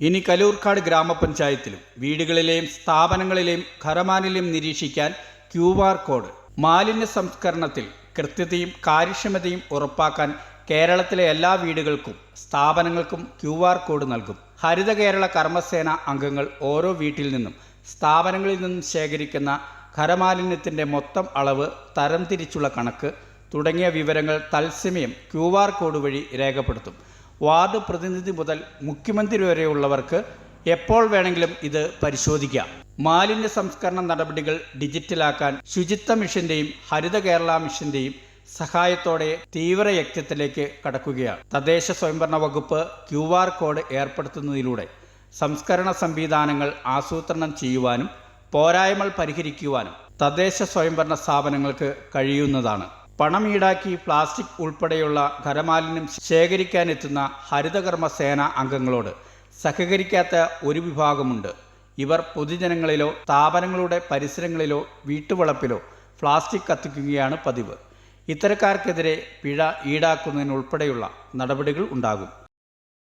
ഇനി കലൂർക്കാട് ഗ്രാമപഞ്ചായത്തിലും വീടുകളിലെയും സ്ഥാപനങ്ങളിലെയും ഖരമാലിന്യം നിരീക്ഷിക്കാൻ Q R code മാലിന്യ സംസ്കരണത്തിൽ കൃത്യതയും കാര്യക്ഷമതയും ഉറപ്പാക്കാൻ കേരളത്തിലെ എല്ലാ വീടുകൾക്കും സ്ഥാപനങ്ങൾക്കും ക്യു ആർ കോഡ് നൽകും. ഹരിത കേരള കർമ്മസേന അംഗങ്ങൾ ഓരോ വീട്ടിൽ നിന്നും സ്ഥാപനങ്ങളിൽ നിന്നും ശേഖരിക്കുന്ന ഖരമാലിന്യത്തിന്റെ മൊത്തം അളവ് തരംതിരിച്ചുള്ള കണക്ക് തുടങ്ങിയ വിവരങ്ങൾ തത്സമയം ക്യു ആർ കോഡ് വഴി രേഖപ്പെടുത്തും. വാർഡ് പ്രതിനിധി മുതൽ മുഖ്യമന്ത്രി വരെയുള്ളവർക്ക് എപ്പോൾ വേണമെങ്കിലും ഇത് പരിശോധിക്കാം. മാലിന്യ സംസ്കരണ നടപടികൾ ഡിജിറ്റലാക്കാൻ ശുചിത്വ മിഷന്റെയും ഹരിത കേരള മിഷന്റെയും സഹായത്തോടെ തീവ്ര യജ്ഞത്തിലേക്ക് കടക്കുകയാണ്. തദ്ദേശ സ്വയംഭരണ വകുപ്പ് ക്യു ആർ കോഡ് ഏർപ്പെടുത്തുന്നതിലൂടെ സംസ്കരണ സംവിധാനങ്ങൾ ആസൂത്രണം ചെയ്യുവാനും പോരായ്മകൾ പരിഹരിക്കുവാനും തദ്ദേശ സ്വയംഭരണ സ്ഥാപനങ്ങൾക്ക് കഴിയുന്നതാണ്. പണം ഈടാക്കി പ്ലാസ്റ്റിക് ഉൾപ്പെടെയുള്ള ഖരമാലിന്യം ശേഖരിക്കാനെത്തുന്ന ഹരിതകർമ്മ സേന അംഗങ്ങളോട് സഹകരിക്കാത്ത ഒരു വിഭാഗമുണ്ട്. ഇവർ പൊതുജനങ്ങളിലോ സ്ഥാപനങ്ങളുടെ പരിസരങ്ങളിലോ വീട്ടുവളപ്പിലോ പ്ലാസ്റ്റിക് കത്തിക്കുകയാണ് പതിവ്. ഇത്തരക്കാർക്കെതിരെ പിഴ ഈടാക്കുന്നതിനുൾപ്പെടെയുള്ള നടപടികൾ ഉണ്ടാകും.